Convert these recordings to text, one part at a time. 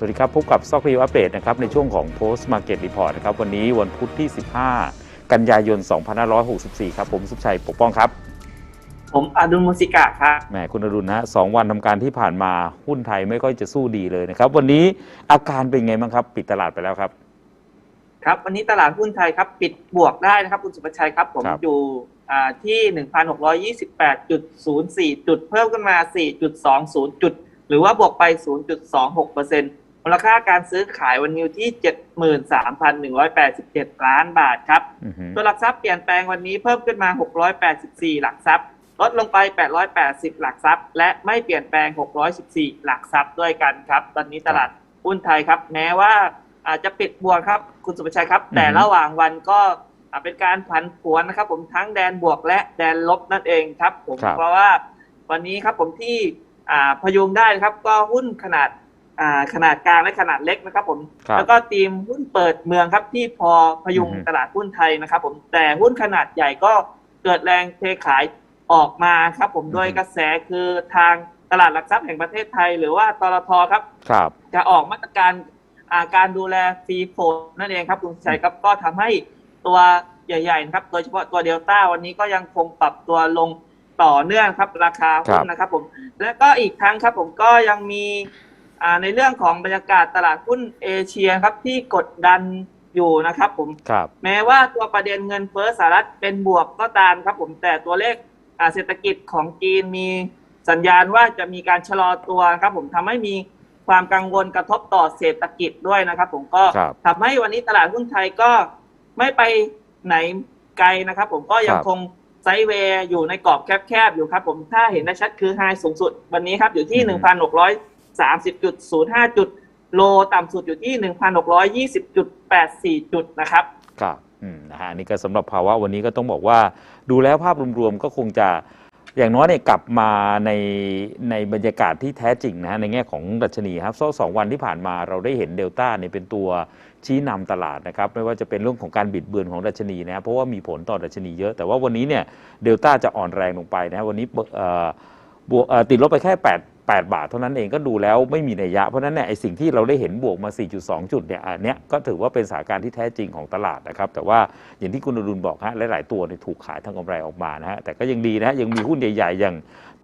สวัสดีครับ พบกับซอกรีวอัปเดตนะครับในช่วงของ Post Market Report นะครับวันนี้วันพุธที่ 15 กันยายน 2564 ครับ ผมสุชัยปกป้องครับ ผมอดุลมุสิกะครับแหมคุณอรุณนะสองวันทำการที่ผ่านมาหุ้นไทยไม่ค่อยจะสู้ดีเลยนะครับ วันนี้อาการเป็นไงบ้างครับ ปิดตลาดไปแล้วครับ ครับ วันนี้ตลาดหุ้นไทยครับ ปิดบวกได้นะครับคุณสุภชัยครับ ผมครับอยู่อ่าที่ 1,628.04 จุดเพิ่มขึ้นมา 4.20 จุดหรือว่าบวกไป 0.26เปอร์เซ็นต์มู ลค่าการซื้อขายวันนี้อยู่ที่ 73,187 ล้านบาทครับอือฮึตัวหลักทรัพย์เปลี่ยนแปลงวันนี้เพิ่มขึ้นมา 684 หลักทรัพย์ ลดลงไป 880 หลักทรัพย์ และไม่เปลี่ยนแปลง 614 หลักทรัพย์ด้วยกันครับ ตอนนี้ตลาดหุ้นไทยครับ แม้ว่าอาจจะปิดบวกครับคุณสุภชัยครับ แต่ระหว่างวันก็อ่าเป็นการผันผวนนะครับ ผมทั้งแดนบวกและแดนลบนั่นเองครับ ผมครับเพราะว่าวันนี้ครับผมที่อ่าพยุงได้นะครับก็หุ้นขนาดอ่า ขนาดกลางและขนาดเล็กนะครับผมครับแล้วก็ทีมหุ้นเปิดเมืองครับที่พอพยุงอือฮึตลาดหุ้นไทยนะครับผมแต่หุ้นขนาดใหญ่ก็เกิดแรงเทขายออกมาครับผมโดยกระแสคือทางตลาดหลักทรัพย์แห่งประเทศไทย หรือว่าตลทครับครับ จะออกมาตรการอ่าการดูแลฟรีโฟนนั่นเองครับคุณชัยครับก็ทำให้ตัวใหญ่ๆนะครับโดยเฉพาะตัวเดลต้าวันนี้ก็ยังคงปรับตัวลงต่อเนื่องครับราคาหุ้นนะครับผม และก็อีกครั้งครับผมก็ยังมีอ่า ในเรื่องของบรรยากาศตลาดหุ้นเอเชียครับที่กดดันอยู่นะครับผมครับแม้ว่าตัวประเด็นเงินเฟ้อสหรัฐเป็นบวกก็ตามครับผมแต่ตัวเลขอ่าเศรษฐกิจของจีนมีสัญญาณว่าจะมีการชะลอตัวครับผมทำให้มีความกังวลกระทบต่อเศรษฐกิจด้วยนะครับ ผมก็ครับทำให้วันนี้ตลาดหุ้นไทยก็ไม่ไปไหนไกลนะครับ ผมก็ยังครับคงไซด์เวย์อยู่ในกรอบแคบๆอยู่ครับ ผมถ้าเห็นได้ชัดคือไฮสูงสุด วันนี้ครับอยู่ที่ 30.05 จุด โลต่ำสุดอยู่ที่ 1,620.84 จุดนะครับ ครับอืมนะฮะอันนี่ก็สำหรับภาวะวันนี้ก็ต้องบอกว่า ดูแล้วภาพรวมๆก็คงจะอย่างน้อยเนี่ยกลับมาในในบรรยากาศที่แท้จริงนะฮะในแง่ของดัชนีครับสองสองวันที่ผ่านมาเราได้เห็นเดลต้าเนี่ยเป็นตัวชี้นำตลาดนะครับ ไม่ว่าจะเป็นเรื่องของการบิดเบือนของดัชนีนะเพราะว่ามีผลต่อดัชนีเยอะ แต่ว่าวันนี้เนี่ยเดลต้าจะอ่อนแรงลงไปนะฮะวันนี้เอ่อบวกเอ่อติดลบไปแค่8 8 บาทเท่านั้นเองก็ดูแล้วไม่มีนัยยะ เพราะนั้นเนี่ยไอสิ่งที่เราได้เห็นบวกมา 4.2 จุดเนี่ยอันเนี้ยก็ถือว่าเป็นสถานการณ์ที่แท้จริงของตลาดนะครับ แต่ว่าอย่างที่คุณอรุณบอกฮะหลาย ๆ ตัวเนี่ยถูกขายทางกำไรออกมานะฮะแต่ก็ยังดีนะฮะยังมีหุ้นใหญ่ ๆ อย่าง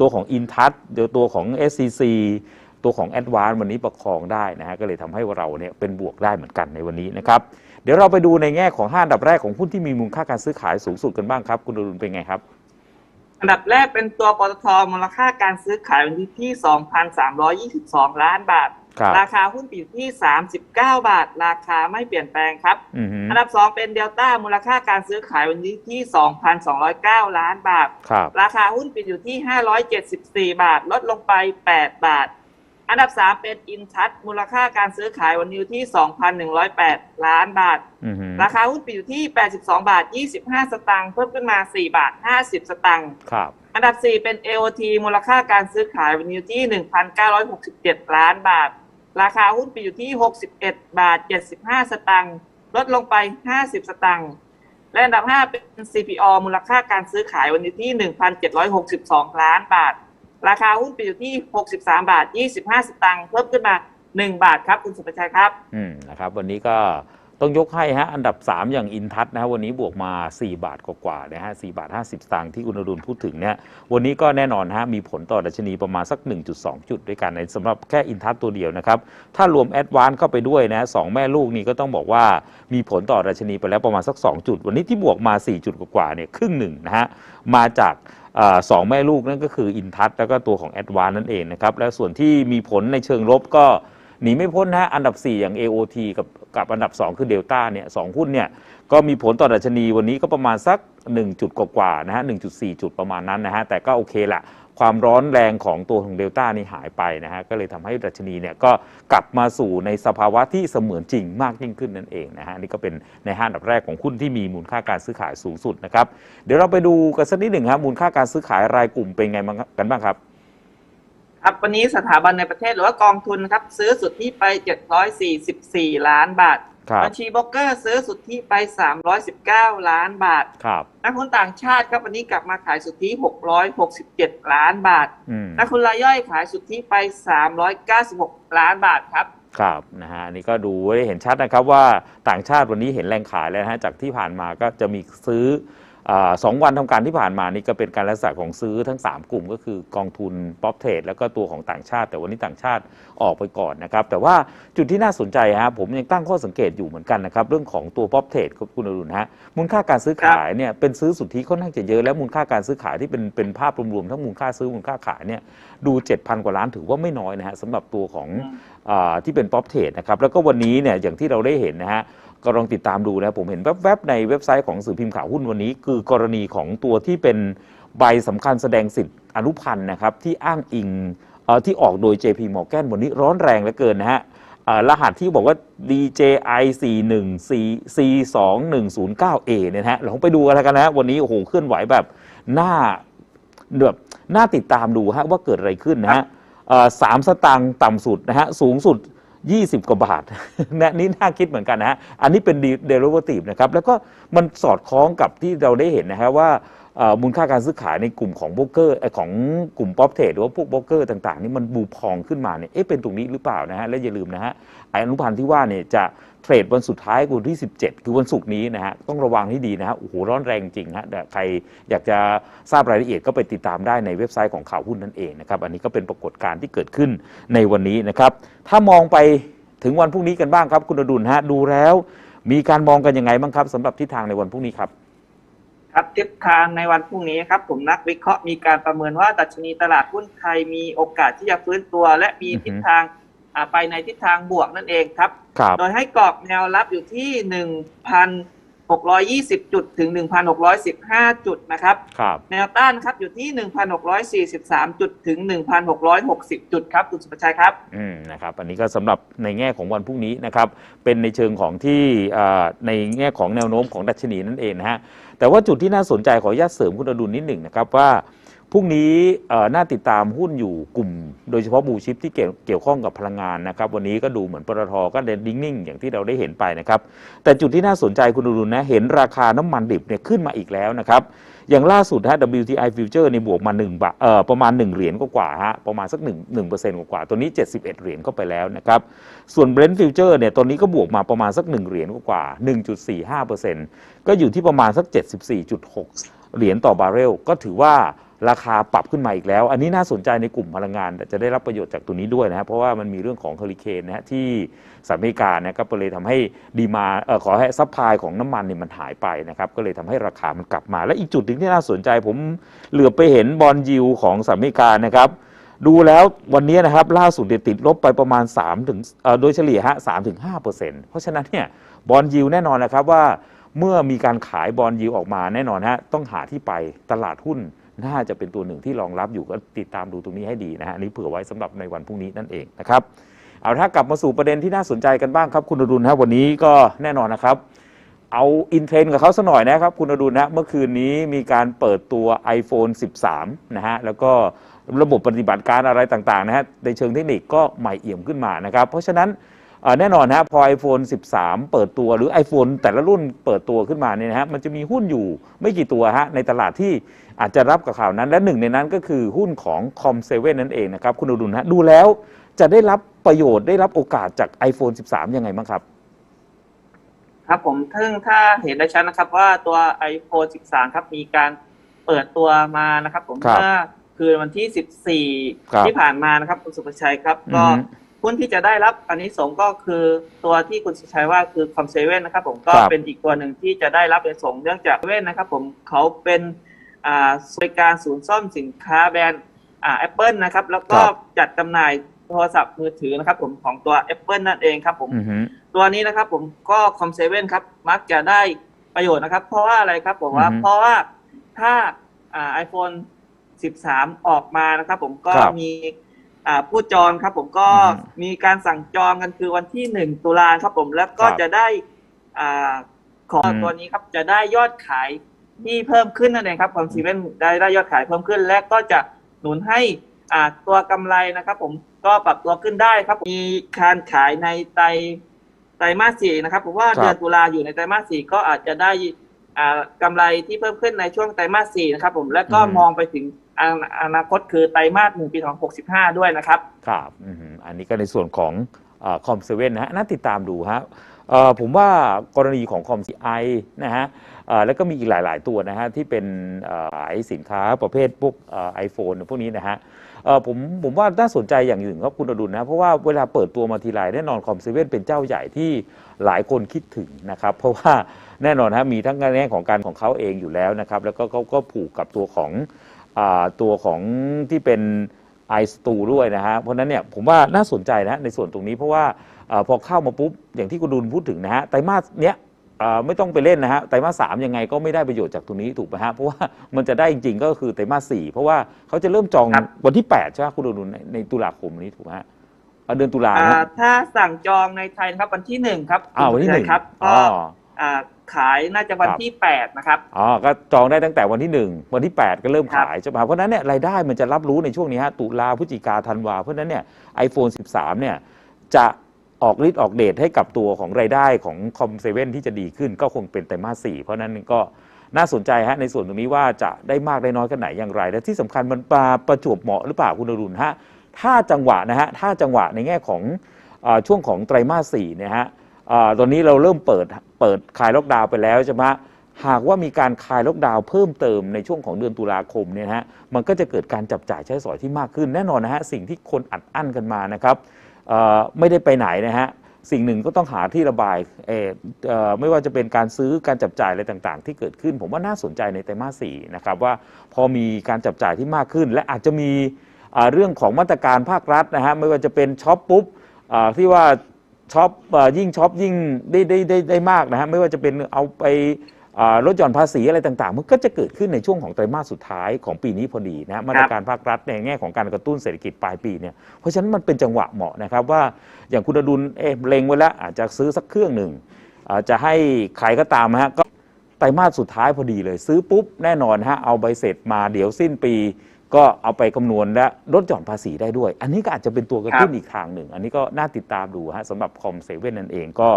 ตัวของ i n t o u c h เดี๋ยวตัวของ SCC ตัวของ a d v a n c e วันนี้ประคองได้นะฮะก็เลยทำให้เราเนี่ยเป็นบวกได้เหมือนกันในวันนี้นะครับเดี๋ยวเราไปดูในแง่ของห้าอันดับแรกของหุ้นที่มีมูลค่าการซื้อขายสูงสุดกันบ้างครับ คุณอรุณเป็นไงครับ อันดับแรกเป็นตัวปตทมูลค่าการซื้อขายวันนี้ที่ 2,322 ล้านบาทครับราคาหุ้นปิดอยู่ที่ 39 บาท ราคาไม่เปลี่ยนแปลงครับอือฮึอันดับ 2 เป็นเดลต้ามูลค่าการซื้อขายวันนี้ที่ 2,209 ล้านบาทครับราคาหุ้นปิดอยู่ที่ 574 บาท ลดลงไป 8 บาท อันดับ3เป็นอินทัชมูลค่าการซื้อขายวันนี้อยู่ที่ 2,108 ล้านบาทอือฮึราคาหุ้นปิดอยู่ที่ 82 บาท 25 สตางค์เพิ่มขึ้นมา 4 บาท 50 สตางค์ครับอันดับ 4 เป็น AOT มูลค่าการซื้อขายวันนี้อยู่ที่ 1,967 ล้านบาท ราคาหุ้นปิดอยู่ที่ 61 บาท 75 สตางค์ลดลงไป 50 สตางค์และอันดับ 5 เป็น CPO มูลค่าการซื้อขายวันนี้ที่ 1,762 ล้านบาท ราคาหุ้นปิดอยู่ที่ 63 บาท 25 สตางค์เพิ่มขึ้นมา 1 บาทครับ คุณสุภชัยครับ อืมนะครับ วันนี้ก็ ต้องยกให้ฮะอันดับ 3 อย่างอินทัศนะฮะวันนี้บวกมา 4 บาทกว่าๆนะฮะ4บาท 50 สตางค์ที่คุณอรุณพูดถึงเนี่ยวันนี้ก็แน่นอนฮะมีผลต่อดัชนีประมาณสัก 1.2 จุดด้วยกันในสำหรับแค่อินทัศตัวเดียวนะครับถ้ารวมแอดวานเข้าไปด้วยนะสองแม่ลูกนี่ก็ต้องบอกว่ามีผลต่อดัชนีไปแล้วประมาณสัก 2 จุด วันนี้ที่บวกมา 4 จุดกว่าๆเนี่ยครึ่งหนึ่งนะฮะมาจากสองแม่ลูกนั่นก็คืออินทัศแล้วก็ตัวของแอดวานนั่นเองนะครับและส่วนที่มีผลในเชิงลบก็ หนีไม่พ้นนะฮะอันดับ 4 อย่าง AOT กับกับอันดับ 2 คือเดลต้าเนี่ยสองหุ้นเนี่ยก็มีผลต่อดัชนีวันนี้ก็ประมาณสัก 1 จุดกว่าๆนะฮะ1.4 จุดประมาณนั้นนะฮะแต่ก็โอเคละความร้อนแรงของตัวของเดลต้านี่หายไปนะฮะก็เลยทำให้ดัชนีเนี่ยก็กลับมาสู่ในสภาวะที่เสมือนจริงมากยิ่งขึ้นนั่นเองนะฮะนี่ก็เป็นในห้าอันดับแรกของหุ้นที่มีมูลค่าการซื้อขายสูงสุดนะครับเดี๋ยวเราไปดูกันสักนิดหนึ่งครับมูลค่าการซื้อขายรายกลุ่มเป็นไงกันบ้างครับ ครับวันนี้สถาบันในประเทศหรือว่ากองทุนนะครับ ซื้อสุทธิไป 744 ล้านบาทครับบัญชีโบรกเกอร์ซื้อสุทธิไป 319 ล้านบาทครับนักทุนต่างชาติครับวันนี้กลับมาขายสุทธิ 667 ล้านบาทอืมนักทุนรายย่อยขายสุทธิไป 396 ล้านบาทครับครับนะฮะอันนี้ก็ดูได้เห็นชัดนะครับว่าต่างชาติวันนี้เห็นแรงขายแล้วนะฮะจากที่ผ่านมาก็จะมีซื้ออา สองวันทำการที่ผ่านมานี่ก็เป็นการลักษณะของซื้อทั้ง 3 กลุ่มก็คือกองทุนป๊อปเทรดแล้วก็ตัวของต่างชาติ แต่วันนี้ต่างชาติออกไปก่อนนะครับ แต่ว่าจุดที่น่าสนใจฮะผมยังตั้งข้อสังเกตอยู่เหมือนกันนะครับ เรื่องของตัวป๊อปเทรดครับคุณอรุณฮะมูลค่าการซื้อขายเนี่ยเป็นซื้อสุทธิค่อนข้างจะเยอะและมูลค่าการซื้อขายที่เป็นเป็นภาพรวมๆทั้งมูลค่าซื้อมูลค่าขายเนี่ยดู 7,000 กว่าล้านถือว่าไม่น้อยนะฮะสำหรับตัวของอ่าที่เป็นป๊อปเทรดนะครับแล้วก็วันนี้เนี่ยอย่างที่เราได้เห็นนะฮะก็ลองติดตามดูนะผมเห็นแวบๆในเว็บไซต์ของสื่อพิมพ์ข่าวหุ้นวันนี้คือกรณีของตัวที่เป็นใบสำคัญแสดงสิทธิ์อนุพันธ์นะครับที่อ้างอิงอที่ออกโดย JP Morgan วันนี้ร้อนแรงเหลือเกินนะฮะรหัสที่บอกว่า DJI 4 1 C 2 1 0 9 A เนี่ยนะฮะลองไปดูกันแล้วกันนะฮะวันนี้โอ้โหเคลื่อนไหวแบบหน้าแบบน่าติดตามดูฮะว่าเกิดอะไรขึ้นนะฮะสามสตางค์ต่ำสุดนะฮะสูงสุด 20 กว่าบาท นะนี่น่าคิดเหมือนกันนะฮะ อันนี้เป็นเดลิเวอรีฟนะครับ แล้วก็มันสอดคล้องกับที่เราได้เห็นนะฮะว่ามูลค่าการซื้อขายในกลุ่มของโบรกเกอร์ของกลุ่มป๊อปเทรดหรือว่าพวกโบรกเกอร์ต่าง ๆ นี่มันบูพองขึ้นมาเนี่ยเอ๊ะเป็นตรงนี้หรือเปล่านะฮะและอย่าลืมนะฮะไอ้อนุพันธ์ที่ว่าเนี่ยจะ เทรดวันสุดท้ายวันที่ 17 คือวันศุกร์นี้นะฮะต้องระวังให้ดีนะฮะโอ้โหร้อนแรงจริงฮะแต่ใครอยากจะทราบรายละเอียดก็ไปติดตามได้ในเว็บไซต์ของข่าวหุ้นนั่นเองนะครับอันนี้ก็เป็นปรากฏการณ์ที่เกิดขึ้นในวันนี้นะครับถ้ามองไปถึงวันพรุ่งนี้กันบ้างครับคุณอดุลฮะดูแล้ว มีการมองกันยังไงบ้างครับสำหรับทิศทางในวันพรุ่งนี้ครับครับทิศทางในวันพรุ่งนี้ครับผมนักวิเคราะห์มีการประเมินว่าดัชนีตลาดหุ้นไทยมีโอกาสที่จะฟื้นตัว และมีอือฮึทิศทางอ่า ไปในทิศทางบวกนั่นเองครับครับโดยให้กรอบแนวรับอยู่ที่ 1,620 จุดถึง 1,615 จุดนะครับครับแนวต้านครับอยู่ที่ 1,643 จุดถึง 1,660 จุดครับคุณสุภชัยครับอืมนะครับอันนี้ก็สำหรับในแง่ของวันพรุ่งนี้นะครับเป็นในเชิงของที่อ่าในแง่ของแนวโน้มของดัชนีนั่นเองนะฮะแต่ว่าจุดที่น่าสนใจขออนุญาตเสริมคุณอดุลนิดหนึ่งนะครับว่า พรุ่งนี้น่าติดตามหุ้นอยู่กลุ่ม โดยเฉพาะบูชิปที่เกี่ยวข้องกับพลังงานนะครับ วันนี้ก็ดูเหมือนปตทก็เดินนิ่ง ๆ อย่างที่เราได้เห็นไปนะครับ แต่จุดที่น่าสนใจคุณดุลนะ เห็นราคาน้ำมันดิบเนี่ยขึ้นมาอีกแล้วนะครับ อย่างล่าสุดฮะ WTI future ในบวกมา1บาทเอ่อประมาณ 1 เหรียญกว่าฮะประมาณสัก1 1เปอร์เซนต์กว่า ตัวนี้ 71 เหรียญเข้าไปแล้วนะครับ ส่วน Brent future เนี่ยตอนนี้ก็บวกมาประมาณสัก 1 เหรียญกว่า 1.45เปอร์เซนต์ก็อยู่ที่ประมาณสัก 74.6 เหรียญต่อบาร์เรลก็ถือว่า ราคาปรับขึ้นมาอีกแล้ว อันนี้น่าสนใจในกลุ่มพลังงาน จะได้รับประโยชน์จากตัวนี้ด้วยนะครับเพราะว่ามันมีเรื่องของเฮอริเคนนะฮะที่สหรัฐอเมริกานะครับก็เลยทำให้ดีมาเออขอให้ซัพพลายของน้ำมันเนี่ยมันหายไปนะครับก็เลยทำให้ราคามันกลับมา และอีกจุดหนึ่งที่น่าสนใจ ผมเหลือไปเห็นบอลยิวของสหรัฐอเมริกานะครับดูแล้ววันนี้นะครับล่าสุดเนี่ยติดลบไปประมาณ3ถึงเอ่อโดยเฉลี่ยฮะ3ถึง5เปอร์เซ็นต์เพราะฉะนั้นเนี่ยบอลยิวแน่นอนนะครับว่าเมื่อมีการขายบอลยิวออกมาแน่นอนฮะต้องหาที่ไปตลาดหุ้น น่าจะเป็นตัวหนึ่งที่รองรับอยู่ก็ติดตามดูตรงนี้ให้ดีนะฮะนี้เผื่อไว้สำหรับในวันพรุ่งนี้นั่นเองนะครับเอาถ้ากลับมาสู่ประเด็นที่น่าสนใจกันบ้างครับ คุณอดุลฮะวันนี้ก็แน่นอนนะครับ เอาอินเทรนกับเขาสัหน่อยนะครับ คุณอดุลนะเมื่อคืนนี้มีการเปิดตัว iPhone 13 นะฮะแล้วก็ระบบปฏิบัติการอะไรต่างๆนะฮะในเชิงเทคนิคก็ใหม่เอี่ยมขึ้นมานะครับ เพราะฉะนั้น แน่นอนนะฮะพอ iPhone 13 เปิดตัวหรือ iPhone แต่ละรุ่นเปิดตัวขึ้นมาเนี่ยนะฮะมันจะมีหุ้นอยู่ไม่กี่ตัวฮะในตลาดที่อาจจะรับกับข่าวนั้น และหนึ่งในนั้นก็คือหุ้นของ Com7 นั่นเองนะครับ คุณอดุลฮะดูแล้วจะได้รับประโยชน์ได้รับโอกาสจาก iPhone 13 ยังไงบ้างครับ ครับผมซึ่งถ้าเห็นได้ชัดนะครับว่าตัว iPhone 13 ครับมีการเปิดตัวมานะครับ ผมครับเมื่อคืนวันที่ครับ14 ที่ผ่านมานะครับคุณสุภชัยครับก็อือฮึ หุ้นที่จะได้รับอันนี้สงส์ก็คือตัวที่คุณสุภชัยว่าคือคอมเซเว่นนะครับผมก็ครับเป็นอีกตัวหนึ่งที่จะได้รับในสงส์เนื่องจากเว่นนะครับผมเขาเป็นอ่าบริการศูนย์ซ่อมสินค้าแบรนด์อ่าแอปเปิลนะครับ แล้วก็ครับจัดจำหน่ายโทรศัพท์มือถือนะครับผมของตัว Apple นั่นเองครับผมอือฮึตัวนี้นะครับผมก็คอมเซเว่นครับมักจะได้ประโยชน์นะครับ เพราะว่าอะไรครับผมว่าอือฮึเพราะว่าถ้าอ่าไอโฟน13 ออกมานะครับผมก็ครับมีอ่า ผู้จองครับผมก็อือฮึมีการสั่งจองกันคือวันที่1ตุลาครับผมแล้วก็ครับจะได้อ่าของอืมตัวนี้ครับจะได้ยอดขายที่เพิ่มขึ้นนั่นเองครับคอมเซเว่นได้ได้ยอดขายเพิ่มขึ้น และก็จะหนุนให้อ่าตัวกำไรนะครับ ผมก็ปรับตัวขึ้นได้ครับมีการขายในไตรไตรมาสสี่นะครับผมว่าครับเดือนตุลาอยู่ในไตรมาสสี่ก็อาจจะได้อ่ากำไรที่เพิ่มขึ้นในช่วงไตรมาสสี่นะครับ ผมแล้วก็อืมมองไปถึง อนาคตคือไตรมาสหนึ่งปีสองหกสิบห้าด้วยนะครับ ครับอันนี้ก็ในส่วนของคอมเซเว่นนะฮะน่าติดตามดูฮะผมว่ากรณีของคอมซีไอนะฮะแล้วก็มีอีกหลาย ๆ ตัวนะฮะที่เป็นเอ่อขายสินค้าประเภทพวกไอโฟนพวกนี้นะฮะผมผมว่าน่าสนใจอย่างหนึ่งครับคุณอดุลนะ เพราะว่าเวลาเปิดตัวมาทีไรแน่นอนคอมเซเว่นเป็นเจ้าใหญ่ที่หลายคนคิดถึงนะครับ เพราะว่าแน่นอนฮะมีทั้งแง่ของการของเขาเองอยู่แล้วนะครับ แล้วก็เขาก็ผูกกับตัวของ ตัวของที่เป็นไอสตูด้วยนะฮะเพราะฉะนั้นเนี่ยผมว่าน่าสนใจนะในส่วนตรงนี้เพราะว่าอาพอเข้ามาปุ๊บ อย่างที่คุณดุลพูดถึงนะฮะไตรมาสเนี้ยอ่าไม่ต้องไปเล่นนะฮะไตรมาสสามยังไงก็ไม่ได้ประโยชน์จากตรงนี้ถูกไหมฮะเพราะว่ามันจะได้จริงๆก็คือไตรมาสสี่เพราะว่าเขาจะเริ่มจองครับวันที่ 8 ใช่ไหมคุณอดุลในในตุลาคมนี้ถูกไหมฮะอ่าเดือนตุลาอ่านะฮะถ้าสั่งจองในไทยนะครับวันที่หนึ่งครับอ้าววันที่หนึ่งครับอ๋ก็ออ่า ขายน่าจะวันครับที่แปดนะครับ อ๋อ ก็จองได้ตั้งแต่วันที่ 1 วันที่ 8 ก็เริ่มครับขายใช่ไหมเพราะฉะนั้นเนี่ยรายได้มันจะรับรู้ในช่วงนี้ฮะตุลาพฤศจิกาธันวา เพราะฉะนั้นเนี่ยไอโฟน13 เนี่ยจะออกฤทธิ์ออกเดชให้กับตัวของรายได้ของคอมเซเว่นที่จะดีขึ้นก็คงเป็นไตรมาสสี่เพราะฉะนั้นก็น่าสนใจฮะในส่วนตรงนี้ว่าจะได้มากได้น้อยกันไหนอย่างไร และที่สำคัญมันปาประจวบเหมาะหรือเปล่าคุณอรุณฮะถ้าจังหวะนะฮะถ้าจังหวะในแง่ของเออช่วงของไตรมาสสี่เนี่ยฮะเอ่อ ตอนนี้เราเริ่มเปิดเปิดคลายล็อกดาวน์ไปแล้วใช่ไหมหากว่ามีการคลายล็อกดาวน์เพิ่มเติมในช่วงของเดือนตุลาคมเนี่ยฮะมันก็จะเกิดการจับจ่ายใช้สอยที่มากขึ้นแน่นอนนะฮะสิ่งที่คนอัดอั้นกันมานะครับไม่ได้ไปไหนนะฮะสิ่งหนึ่งก็ต้องหาที่ระบายเออไม่ว่าจะเป็นการซื้อการจับจ่ายอะไรต่างๆ ที่เกิดขึ้น ผมว่าน่าสนใจในไตรมาสสี่นะครับว่าพอมีการจับจ่ายที่มากขึ้น และอาจจะมีเรื่องของมาตรการภาครัฐนะฮะไม่ว่าจะเป็นช็อปปุ๊บที่ว่า ช็อปเอ่อยิ่งช็อปยิ่งได้ได้ได้ได้มากนะฮะไม่ว่าจะเป็นเอาไปอ่าลดหย่อนภาษีอะไรต่างๆ มันก็จะเกิดขึ้นในช่วงของไตรมาสสุดท้ายของปีนี้พอดีนะฮะมาตรการภาครัฐในแง่ของการกระตุ้นเศรษฐกิจปลายปีเนี่ยเพราะฉะนั้นมันเป็นจังหวะเหมาะนะครับว่าอย่างคุณอดุลเอะเล็งไว้แล้วอาจจะซื้อสักเครื่องหนึ่งอาจจะให้ใครก็ตามนะฮะก็ไตรมาสสุดท้ายพอดีเลย ซื้อปุ๊บแน่นอนฮะเอาใบเสร็จมาเดี๋ยวสิ้นปี ก็เอาไปคำนวณและลดหย่อนภาษีได้ด้วย อันนี้ก็อาจจะเป็นตัวกระตุ้นอีกทางหนึ่ง อันนี้ก็น่าติดตามดูฮะสำหรับคอมเซเว่นนั่นเองก็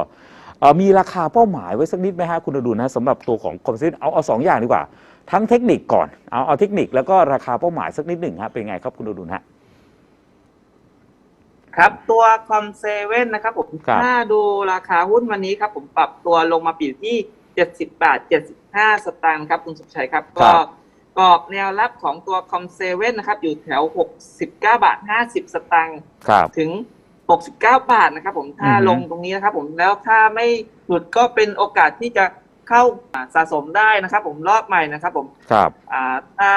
เอ่อมีราคาเป้าหมายไว้สักนิดไหมฮะคุณอดุลนะสำหรับตัวของคอมเซเว่นเอาเอาสองอย่างดีกว่า ทั้งเทคนิคก่อนเอาเอาเทคนิคแล้วก็ราคาเป้าหมายสักนิดหนึ่งฮะเป็นไงครับคุณอดุลฮะครับตัวคอมเซเว่นนะครับผมครับถ้าดูราคาหุ้นวันนี้ครับผมปรับตัวลงมาปิดอยู่ที่70บาท75สตางค์ครับคุณสุภชัยครับครัก็บก รอบแนวรับของตัวคอมเซเว่นนะครับ อยู่แถว 69 บาท 50 สตางค์ครับ ถึง 69 บาทนะครับ ผมถ้าอือฮึ ลงตรงนี้นะครับ ผมแล้วถ้าไม่หลุดก็เป็นโอกาสที่จะเข้าสะสมได้นะครับ ผมรอบใหม่นะครับ ผม ครับ อ่าถ้า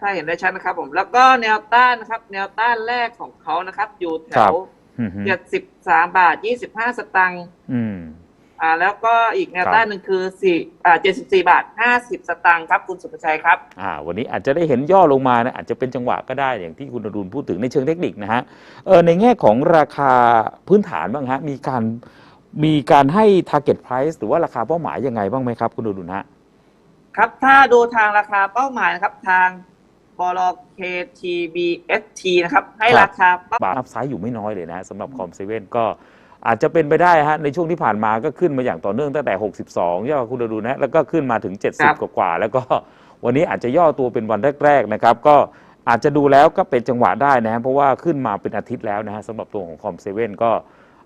ถ้าเห็นได้ชัดนะครับ ผมแล้วก็แนวต้านนะครับ แนวต้านแรกของเขานะครับ อยู่แถครัวบอืมฮึเจ็ดสิบสามบาทยี่สิบห้าสตังค์อืม อ่าแล้วก็อีกแนวครับต้านหนึ่งคือสี่อ่าเจ็ดสิบสี่บาทห้าสิบสตังค์ครับ คุณสุภชัยครับ อ่าวันนี้อาจจะได้เห็นย่อลงมานะอาจจะเป็นจังหวะก็ได้อย่างที่คุณอรุณพูดถึงในเชิงเทคนิคนะฮะเออในแง่ของราคาพื้นฐานบ้างฮะมีการมีการให้ target price หรือว่าราคาเป้าหมายยังไงบ้างไหมครับ คุณอรุณฮะครับถ้าดูทางราคาเป้าหมายนะครับทางบล KTBST นะครับให้ครับราคาเป้าบาทอัพไซด์อยู่ไม่น้อยเลยนะฮะสำหรับคอมเซเว่นก็ อาจจะเป็นไปได้ฮะในช่วงที่ผ่านมาก็ขึ้นมาอย่างต่อเนื่องตั้งแต่ 62ใช่ไหมคุณอรุณนะแล้วก็ขึ้นมาถึง 70 กว่าๆแล้วก็วันนี้อาจจะย่อตัวเป็นวันแรกๆนะครับก็อาจจะดูแล้วก็เป็นจังหวะได้นะฮะเพราะว่าขึ้นมาเป็นอาทิตย์แล้วนะฮะสำหรับตัวของคอมเซเว่นก็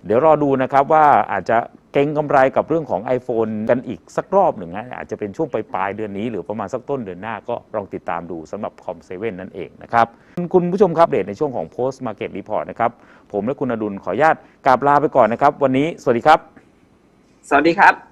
เดี๋ยวรอดูนะครับว่าอาจจะ เก็งกำไรกับเรื่องของ iPhone กันอีกสักรอบหนึ่งนะอาจจะเป็นช่วงปลายเดือนนี้ หรือประมาณสักต้นเดือนหน้าก็ลองติดตามดูสำหรับคอมเซเว่นนั่นเองนะครับ คุณผู้ชมครับเดทในช่วงของ Post Market Report นะครับ ผมและคุณอดุลขออนุญาตกราบลาไปก่อนนะครับ วันนี้สวัสดีครับ สวัสดีครับ